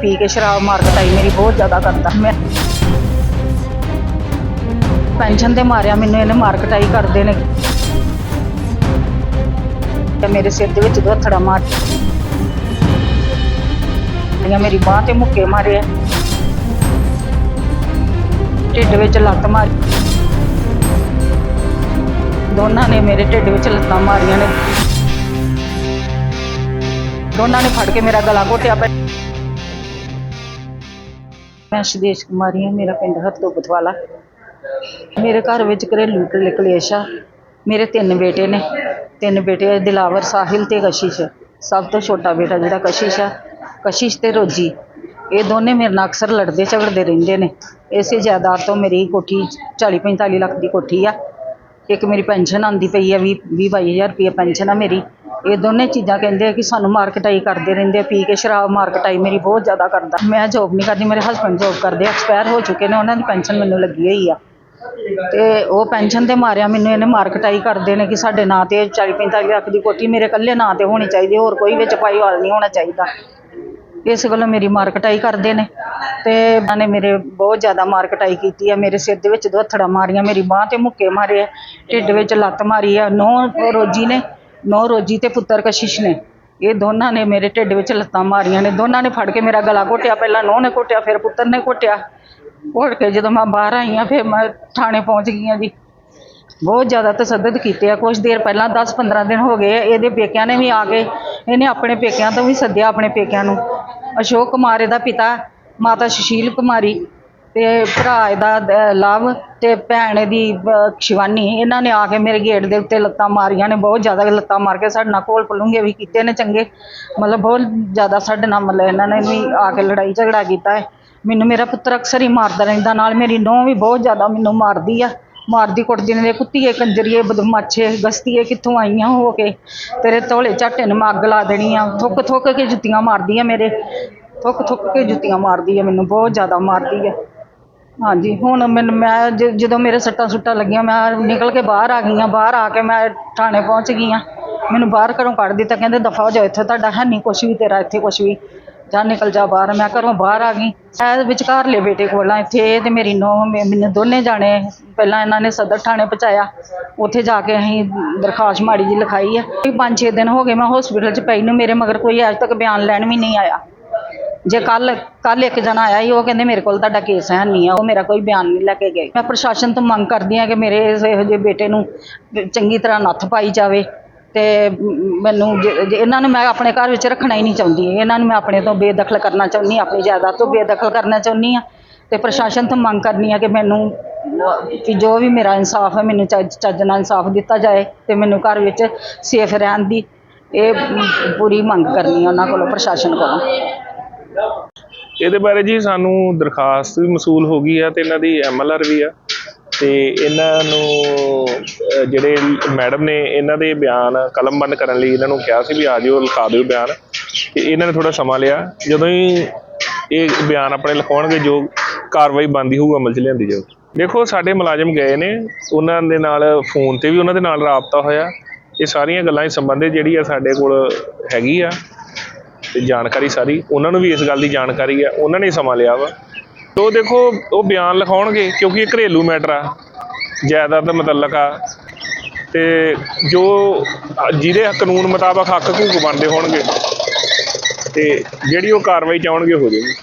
ਪੀ ਕੇ ਸ਼ਰਾਬ ਮਾਰ ਕਟਾਈ ਮੇਰੀ ਬਹੁਤ ਜ਼ਿਆਦਾ ਕਰਦਾ। ਮੈਂ ਪੈਨਸ਼ਨ ਤੇ ਮਾਰਿਆ, ਮੈਨੂੰ ਇਹਨੇ ਮਾਰ ਕਟਾਈ ਕਰਦੇ ਨੇ। ਤੇ ਮੇਰੇ ਸਿਰ ਦੇ ਵਿੱਚ ਦੋ ਮਾਰ ਜਾਂ ਮੇਰੀ ਬਾਹ ਤੇ ਮੁੱਕੇ ਮਾਰੇ। ਆ ਢਿੱਡ ਵਿੱਚ ਲੱਤ ਮਾਰੀ। ਦੋਨਾਂ ਨੇ ਮੇਰੇ ਢਿੱਡ ਵਿੱਚ ਲੱਤਾਂ ਮਾਰੀਆਂ ਨੇ। ਦੋਨਾਂ ਨੇ ਫੜ ਕੇ ਮੇਰਾ ਗਲਾ ਘੋਟਿਆ ਪਿਆ। ਮੈਂ ਸ਼ਦੇਸ਼ ਕੁਮਾਰੀ ਹਾਂ ਮੇਰਾ ਪਿੰਡ ਹਰਦੋਬਤ ਵਾਲਾ ਮੇਰੇ ਘਰ ਵਿੱਚ ਘਰੇਲੂ ਕਲੇ- ਕਲੇਸ਼ ਆ। ਮੇਰੇ ਤਿੰਨ ਬੇਟੇ ਨੇ। ਤਿੰਨ ਬੇਟੇ ਆ, ਦਿਲਾਵਰ ਸਾਹਿਲ ਤੇ ਕਸ਼ਿਸ਼। ਸਭ ਤੋਂ ਛੋਟਾ ਬੇਟਾ ਜਿਹੜਾ ਕਸ਼ਿਸ਼ ਆ ਕਸ਼ਿਸ਼ ਤੇ ਰੋਜੀ। ਇਹ ਦੋਨੇ ਮੇਰੇ ਨਾਲ ਅਕਸਰ ਲੜਦੇ ਝਗੜਦੇ ਰਹਿੰਦੇ ਨੇ। ਇਸੇ ਜਾਇਦਾਦ ਤੋਂ ਮੇਰੀ ਕੋਠੀ 40 45 ਲੱਖ ਦੀ ਕੋਠੀ ਆ। ਇੱਕ ਮੇਰੀ ਪੈਨਸ਼ਨ ਆਉਂਦੀ ਪਈ ਆ 20 ਵੀਹ ਬਾਈ ਹਜ਼ਾਰ ਰੁਪਏ ਪੈਨਸ਼ਨ ਆ ਮੇਰੀ। ਇਹ ਦੋਨੇ ਚੀਜ਼ਾਂ ਕਹਿੰਦੇ ਆ ਕਿ ਸਾਨੂੰ ਮਾਰਕਟਾਈ ਕਰਦੇ ਰਹਿੰਦੇ ਆ, ਪੀ ਕੇ ਸ਼ਰਾਬ ਮਾਰਕਟਾਈ ਮੇਰੀ ਬਹੁਤ ਜ਼ਿਆਦਾ ਕਰਦਾ। ਮੈਂ ਜੋਬ ਨਹੀਂ ਕਰਦੀ, ਮੇਰੇ ਹਸਬੰਡ ਜੋਬ ਕਰਦੇ ਐਕਸਪਾਇਰ ਹੋ ਚੁੱਕੇ ਨੇ, ਉਹਨਾਂ ਦੀ ਪੈਨਸ਼ਨ ਮੈਨੂੰ ਲੱਗੀ ਹੋਈ ਆ। ਤੇ ਉਹ ਪੈਨਸ਼ਨ ਤੇ ਮਾਰਿਆ ਮੈਨੂੰ, ਇਹਨੇ ਮਾਰਕਟਾਈ ਕਰਦੇ ਨੇ ਕਿ ਸਾਡੇ ਨਾਂ ਤੇ 40 45 ਲੱਖ ਦੀ ਕੋਠੀ ਮੇਰੇ ਇਕੱਲੇ ਨਾਂ ਤੇ ਹੋਣੀ ਚਾਹੀਦੀ, ਹੋਰ ਕੋਈ ਵਿੱਚ ਪਾਈਵਾਲ ਨਹੀਂ ਹੋਣਾ ਚਾਹੀਦਾ। ਇਸ ਗੱਲੋਂ ਮੇਰੀ ਮਾਰਕਟਾਈ ਕਰਦੇ ਨੇ ਤੇ ਇਹਨਾਂ ਨੇ ਮੇਰੇ ਬਹੁਤ ਜ਼ਿਆਦਾ ਮਾਰਕਟਾਈ ਕੀਤੀ ਆ, ਮੇਰੇ ਸਿਰ ਦੇ ਵਿੱਚ ਦੋ ਥੜਾ ਮਾਰੀਆਂ, ਮੇਰੀ ਬਾਹ ਤੇ ਮੁੱਕੇ ਮਾਰੇ ਆ, ਢਿੱਡ ਵਿੱਚ ਲੱਤ ਮਾਰੀ ਆ, ਨੌ ਰੋਜੀ ਨੇ ਨੌ ਤੇ ਪੁੱਤਰ ਕਸ਼ਿਸ਼ ਨੇ। ਇਹ ਦੋਨਾਂ ਨੇ ਮੇਰੇ ਢਿੱਡ ਵਿੱਚ ਲੱਤਾਂ ਮਾਰੀਆਂ ਨੇ। ਦੋਨਾਂ ਨੇ ਫੜ ਕੇ ਮੇਰਾ ਗਲਾ ਘੋਟਿਆ। ਪਹਿਲਾਂ ਨੌ ਨੇ ਘੋਟਿਆ, ਫਿਰ ਪੁੱਤਰ ਨੇ ਘੋਟਿਆ। ਘੋਟ ਕੇ ਜਦੋਂ ਮੈਂ ਬਾਹਰ ਆਈ ਹਾਂ, ਫਿਰ ਮੈਂ ਥਾਣੇ ਪਹੁੰਚ ਗਈ ਆ ਜੀ। ਬਹੁਤ ਜ਼ਿਆਦਾ ਤਸੱਦਦ ਕੀਤੇ ਆ। ਕੁਝ ਦੇਰ ਪਹਿਲਾਂ 10-15 ਦਿਨ ਹੋ ਗਏ ਇਹਦੇ ਪੇਕਿਆਂ ਨੇ ਵੀ ਆ ਗਏ ਇਹਨੇ ਆਪਣੇ ਪੇਕਿਆਂ ਤੋਂ ਵੀ ਸੱਦਿਆ ਆਪਣੇ ਪੇਕਿਆਂ ਨੂੰ। ਅਸ਼ੋਕ ਕੁਮਾਰ, ਇਹਦਾ ਪਿਤਾ, ਮਾਤਾ ਸੁਸ਼ੀਲ ਕੁਮਾਰੀ। ਤੇ ਭਰਾ ਇਹਦਾ ਲਵ ਤੇ ਭੈਣ ਇਹਦੀ ਸ਼ਿਵਾਨੀ, ਇਹਨਾਂ ਨੇ ਆ ਕੇ ਮੇਰੇ ਗੇਟ ਦੇ ਉੱਤੇ ਲੱਤਾਂ ਮਾਰੀਆਂ ਨੇ, ਬਹੁਤ ਜ਼ਿਆਦਾ ਲੱਤਾਂ ਮਾਰ ਕੇ ਸਾਡੇ ਨਾਲ ਘੋਲ ਪਲੂੰਗੇ ਵੀ ਕੀਤੇ ਨੇ ਚੰਗੇ। ਮਤਲਬ ਬਹੁਤ ਜ਼ਿਆਦਾ ਸਾਡੇ ਨਾਲ ਮਤਲਬ ਇਹਨਾਂ ਨੇ ਵੀ ਆ ਕੇ ਲੜਾਈ ਝਗੜਾ ਕੀਤਾ ਹੈ। ਮੈਨੂੰ ਮੇਰਾ ਪੁੱਤਰ ਅਕਸਰ ਹੀ ਮਾਰਦਾ ਰਹਿੰਦਾ, ਨਾਲ ਮੇਰੀ ਨੂੰਹ ਵੀ ਬਹੁਤ ਜ਼ਿਆਦਾ ਮੈਨੂੰ ਮਾਰਦੀ ਆ। ਮਾਰਦੀ ਕੁੱਟਦੀ ਨੇ, ਕੁੱਤੀਏ, ਕੰਜਰੀਏ, ਬਦਮਾਸ਼ੇ, ਗਸਤੀਏ ਕਿੱਥੋਂ ਆਈਆਂ ਹੋ ਕੇ? ਤੇਰੇ ਤੋਲੇ ਝਾਟੇ ਨੂੰ ਮੈਂ ਅੱਗ ਲਾ ਦੇਣੀ ਆ। ਥੁੱਕ ਥੁੱਕ ਕੇ ਜੁੱਤੀਆਂ ਮਾਰਦੀ ਆ ਮੇਰੇ। ਥੁੱਕ ਥੁੱਕ ਕੇ ਜੁੱਤੀਆਂ ਮਾਰਦੀ ਆ ਮੈਨੂੰ, ਬਹੁਤ ਜ਼ਿਆਦਾ ਮਾਰਦੀ ਆ। ਹਾਂਜੀ, ਹੁਣ ਮੈਨੂੰ ਮੈਂ ਜ- ਜਦੋਂ ਮੇਰੇ ਸੱਟਾਂ ਸੁੱਟਾਂ ਲੱਗੀਆਂ, ਮੈਂ ਨਿਕਲ ਕੇ ਬਾਹਰ ਆ ਗਈ ਹਾਂ, ਬਾਹਰ ਆ ਕੇ ਮੈਂ ਥਾਣੇ ਪਹੁੰਚ ਗਈ ਹਾਂ। ਮੈਨੂੰ ਬਾਹਰ ਘਰੋਂ ਕੱਢ ਦਿੱਤਾ, ਕਹਿੰਦੇ ਦਫਾ ਹੋ ਜਾਓ ਇੱਥੇ ਤੁਹਾਡਾ ਹੈ ਨਹੀਂ ਕੁਛ ਵੀ, ਤੇਰਾ ਇੱਥੇ ਕੁਛ ਵੀ। ਜਾ ਨਿਕਲ ਜਾ ਬਾਹਰ, ਮੈਂ ਘਰੋਂ ਬਾਹਰ ਆ ਗਈ। ਇਹ ਵਿਚਕਾਰਲੇ ਬੇਟੇ ਕੋਲ ਆ, ਇੱਥੇ ਇਹ ਤੇ ਮੇਰੀ ਨੂੰਹ ਮੈਨੂੰ ਦੋਨੇ ਜਾਣੇ, ਪਹਿਲਾਂ ਇਹਨਾਂ ਨੇ ਸਦਰ ਥਾਣੇ ਪਹੁੰਚਾਇਆ। ਉੱਥੇ ਜਾ ਕੇ ਅਸੀਂ ਦਰਖਾਸਤ ਮਾੜੀ ਜੀ ਲਿਖਾਈ ਹੈ ਕੋਈ 5-6 ਦਿਨ ਹੋ ਗਏ ਮੈਂ ਹਸਪੀਟਲ 'ਚ ਪਈ ਨੂੰ, ਮੇਰੇ ਮਗਰ ਕੋਈ ਅੱਜ ਤੱਕ ਬਿਆਨ ਲੈਣ ਵੀ ਨਹੀਂ ਆਇਆ। ਜੇ ਕੱਲ ਕੱਲ ਇੱਕ ਜਣਾ ਆਇਆ ਸੀ, ਉਹ ਕਹਿੰਦੇ ਮੇਰੇ ਕੋਲ ਤੁਹਾਡਾ ਕੇਸ ਹੈ ਨਹੀਂ ਆ, ਉਹ ਮੇਰਾ ਕੋਈ ਬਿਆਨ ਨਹੀਂ ਲੈ ਕੇ ਗਏ। ਮੈਂ ਪ੍ਰਸ਼ਾਸਨ ਤੋਂ ਮੰਗ ਕਰਦੀ ਹਾਂ ਕਿ ਮੇਰੇ ਇਸ ਇਹੋ ਜਿਹੇ ਬੇਟੇ ਨੂੰ ਚੰਗੀ ਤਰ੍ਹਾਂ ਨੱਥ ਪਾਈ ਜਾਵੇ ਤੇ ਮੈਨੂੰ ਜੇ- ਇਹਨਾਂ ਨੂੰ ਮੈਂ ਆਪਣੇ ਘਰ ਵਿੱਚ ਰੱਖਣਾ ਹੀ ਨਹੀਂ ਚਾਹੁੰਦੀ, ਇਹਨਾਂ ਨੂੰ ਮੈਂ ਆਪਣੇ ਤੋਂ ਬੇਦਖਲ ਕਰਨਾ ਚਾਹੁੰਦੀ ਆਪਣੀ ਜਾਇਦਾਦ ਤੋਂ ਬੇਦਖਲ ਕਰਨਾ ਚਾਹੁੰਦੀ ਹਾਂ ਤੇ ਪ੍ਰਸ਼ਾਸਨ ਤੋਂ ਮੰਗ ਕਰਨੀ ਆ ਕਿ ਮੈਨੂੰ ਕਿ ਜੋ ਵੀ ਮੇਰਾ ਇਨਸਾਫ ਹੈ, ਮੈਨੂੰ ਚੱਜ ਚੱਜ ਨਾਲ ਇਨਸਾਫ ਦਿੱਤਾ ਜਾਏ ਤੇ ਮੈਨੂੰ ਘਰ ਵਿੱਚ ਸੇਫ ਰਹਿਣ ਦੀ ਇਹ ਪੂਰੀ ਮੰਗ ਕਰਨੀ ਆ ਉਹਨਾਂ ਕੋਲੋਂ, ਪ੍ਰਸ਼ਾਸਨ ਕੋਲੋਂ। ਇਹਦੇ ਬਾਰੇ ਜੀ ਸਾਨੂੰ ਦਰਖਾਸਤ ਵੀ ਮਸੂਲ ਹੋ ਗਈ ਆ ਤੇ ਇਹਨਾਂ ਦੀ ਐਮਐਲਆਰ ਵੀ ਆ। ਤੇ ਇਹਨਾਂ ਨੂੰ ਜਿਹੜੇ ਮੈਡਮ ਨੇ ਇਹਨਾਂ ਦੇ ਬਿਆਨ ਕਲਮਬੰਦ ਕਰਨ ਲਈ ਇਹਨਾਂ ਨੂੰ ਕਿਹਾ ਸੀ ਵੀ ਆ ਜਿਓ ਲਿਖਾ ਦਿਓ ਬਿਆਨ। ਤੇ ਇਹਨਾਂ ਨੇ ਥੋੜਾ ਸਮਾਂ ਲਿਆ। ਜਦੋਂ ਹੀ ਇਹ ਬਿਆਨ ਆਪਣੇ ਲਿਖਾਉਣਗੇ ਜੋ ਕਾਰਵਾਈ ਬੰਦੀ ਹੋਊ ਅਮਲ 'ਚ ਲਿਆਂਦੀ ਜਾਊ। ਦੇਖੋ, ਸਾਡੇ ਮੁਲਾਜ਼ਮ ਗਏ ਨੇ। ਉਹਨਾਂ ਦੇ ਨਾਲ ਫੋਨ ਤੇ ਵੀ ਉਹਨਾਂ ਦੇ ਨਾਲ ਰਾਬਤਾ ਹੋਇਆ। ਇਹ ਸਾਰੀਆਂ ਗੱਲਾਂ ਇਸ ਸੰਬੰਧੇ ਜਿਹੜੀ ਆ ਸਾਡੇ ਕੋਲ ਹੈਗੀ ਆ। ਤੇ ਜਾਣਕਾਰੀ ਸਾਰੀ, ਉਹਨਾਂ ਨੂੰ ਵੀ ਇਸ ਗੱਲ ਦੀ ਜਾਣਕਾਰੀ ਆ, ਉਹਨਾਂ ਨੇ ਸਮਾਂ ਲਿਆ ਵਾ। ਤੋ ਦੇਖੋ, ਉਹ ਬਿਆਨ ਲਿਖਾਉਣਗੇ, ਕਿਉਂਕਿ ਇਹ ਘਰੇਲੂ ਮੈਟਰ ਆ, ਜਾਇਦਾਦ ਮੁਤਲਕ ਆ। ਤੇ ਜੋ ਜਿਹਦੇ ਕਾਨੂੰਨ ਮੁਤਾਬਕ ਹੱਕ ਹਕੂਕ ਬਣਦੇ ਹੋਣਗੇ, ਤੇ ਜਿਹੜੀ ਉਹ ਕਾਰਵਾਈ ਚਾਹਣਗੇ ਹੋ ਜਾਏਗੀ।